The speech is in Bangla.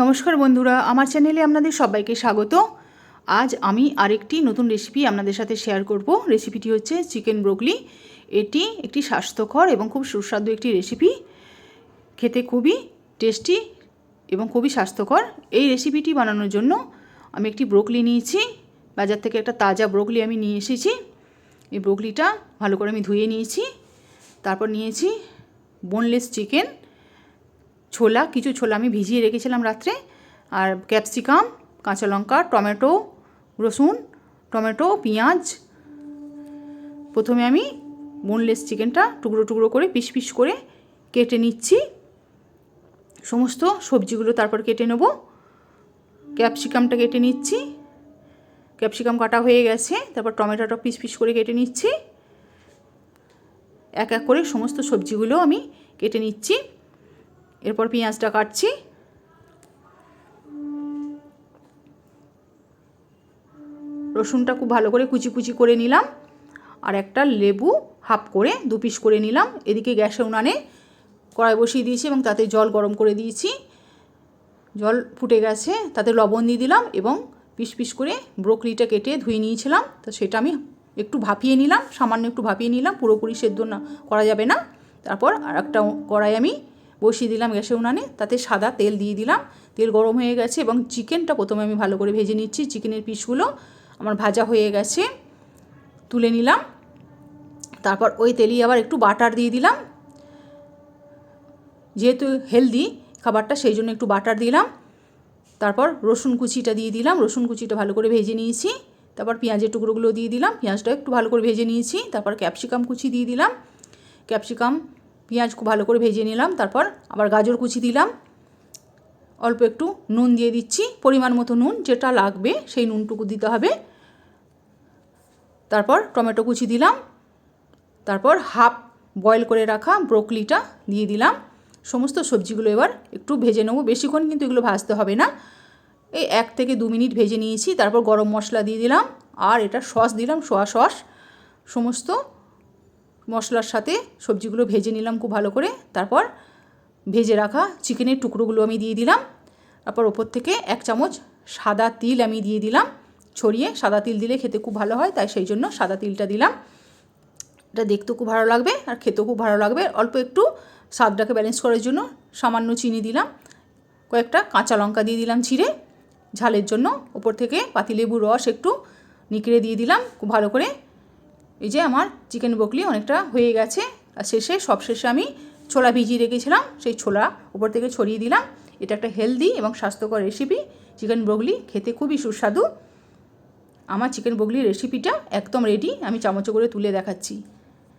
নমস্কার বন্ধুরা, আমার চ্যানেলে আপনাদের সবাইকে স্বাগত। আজ আমি আরেকটি নতুন রেসিপি আপনাদের সাথে শেয়ার করব। রেসিপিটি হচ্ছে চিকেন ব্রোকলি এটি একটি স্বাস্থ্যকর এবং খুব সুস্বাদু একটি রেসিপি খেতে খুবই টেস্টি এবং খুবই স্বাস্থ্যকর। এই রেসিপিটি বানানোর জন্য আমি একটি ব্রোকলি নিয়েছি। বাজার থেকে একটা তাজা ব্রোকলি আমি নিয়ে এসেছি। এই ব্রোকলিটা ভালো করে আমি ধুয়ে নিয়েছি। তারপর নিয়েছি বোনলেস চিকেন ছোলা, কিছু ছোলা আমি ভিজিয়ে রেখেছিলাম রাত্রে। আর ক্যাপসিকাম, কাঁচা লঙ্কা, টমেটো, রসুন, টমেটো, পেঁয়াজ। প্রথমে আমি বোনলেস চিকেনটা টুকরো টুকরো করে, পিস পিস করে কেটে নিচ্ছি। সমস্ত সবজিগুলো তারপর কেটে নেব। ক্যাপসিকামটা কেটে নিচ্ছি। ক্যাপসিকাম কাটা হয়ে গেছে, তারপর টমেটোটা পিস পিস করে কেটে নিচ্ছি। এক এক করে সমস্ত সবজিগুলো আমি কেটে নিচ্ছি। এরপর পেঁয়াজটা কাটছি। রসুনটা খুব ভালো করে কুচি কুচি করে নিলাম। আর একটা লেবু হাফ করে, দু পিস করে নিলাম। এদিকে গ্যাসে উনানে কড়াই বসিয়ে দিয়েছি এবং তাতে জল গরম করে দিয়েছি। জল ফুটে গেছে, তাতে লবণ দিয়ে দিলাম এবং পিস পিস করে ব্রোকলিটা কেটে ধুয়ে নিয়েছিলাম। তো সেটা আমি একটু ভাপিয়ে নিলাম, সামান্য একটু ভাপিয়ে নিলাম। পুরোপুরি সেদ্ধ না করা যাবে না। তারপর আর একটা কড়াই আমি বসিয়ে দিলাম গ্যাসে উনানে, তাতে সাদা তেল দিয়ে দিলাম। তেল গরম হয়ে গেছে এবং চিকেনটা প্রথমে আমি ভালো করে ভেজে নিচ্ছি। চিকেনের পিসগুলো আমার ভাজা হয়ে গেছে, তুলে নিলাম। তারপর ওই তেলেই আবার একটু বাটার দিয়ে দিলাম। যেহেতু হেলদি খাবারটা, সেই জন্য একটু বাটার দিলাম। তারপর রসুন কুচিটা দিয়ে দিলাম। রসুন কুচিটা ভালো করে ভেজে নিয়েছি। তারপর পেঁয়াজের টুকরোগুলো দিয়ে দিলাম। পেঁয়াজটা একটু ভালো করে ভেজে নিয়েছি। তারপর ক্যাপসিকাম কুচি দিয়ে দিলাম। ক্যাপসিকাম পেঁয়াজ খুব ভালো করে ভেজে নিলাম, তারপর আবার গাজর কুচি দিলাম। অল্প একটু নুন দিয়ে দিচ্ছি, পরিমাণ মতো নুন যেটা লাগবে সেই নুনটুকু দিতে হবে। তারপর টমেটো কুচি দিলাম, তারপর হাফ বয়েল করে রাখা ব্রোকলিটা দিয়ে দিলাম। সমস্ত সবজিগুলো এবার একটু ভেজে নেব, বেশিক্ষণ কিন্তু এগুলো ভাজতে হবে না। এই এক থেকে দু মিনিট ভেজে নিয়েছি, তারপর গরম মশলা দিয়ে দিলাম, আর এটা সস দিলাম, সোয়া সস। সমস্ত মশলার সাথে সবজিগুলো ভেজে নিলাম খুব ভালো করে। তারপর ভেজে রাখা চিকেনের টুকরোগুলো আমি দিয়ে দিলাম। তারপর ওপর থেকে এক চামচ সাদা তিল আমি দিয়ে দিলাম। ছড়িয়ে সাদা তিল দিলে খেতে খুব ভালো হয়, তাই সেই জন্য সাদা তিলটা দিলাম। এটা দেখতেও খুব ভালো লাগবে আর খেতেও খুব ভালো লাগবে। অল্প একটু স্বাদটাকে ব্যালেন্স করার জন্য সামান্য চিনি দিলাম। কয়েকটা কাঁচা লঙ্কা দিয়ে দিলাম ছিঁড়ে। ঝালের জন্য ওপর থেকে পাতিলেবুর রস একটু নিকড়ে দিয়ে দিলাম। খুব ভালো করে এই যে আমার চিকেন বকলি অনেকটা হয়ে গেছে। আর শেষে সব শেষে আমি ছোলা ভিজিয়ে রেখেছিলাম। সেই ছোলা উপর থেকে ছড়িয়ে দিলাম। এটা একটা হেলদি এবং স্বাস্থ্যকর রেসিপি চিকেন বগলি খেতে খুবই সুস্বাদু। আমার চিকেন বগলির রেসিপিটা একদম রেডি আমি চামচ করে তুলে দেখাচ্ছি।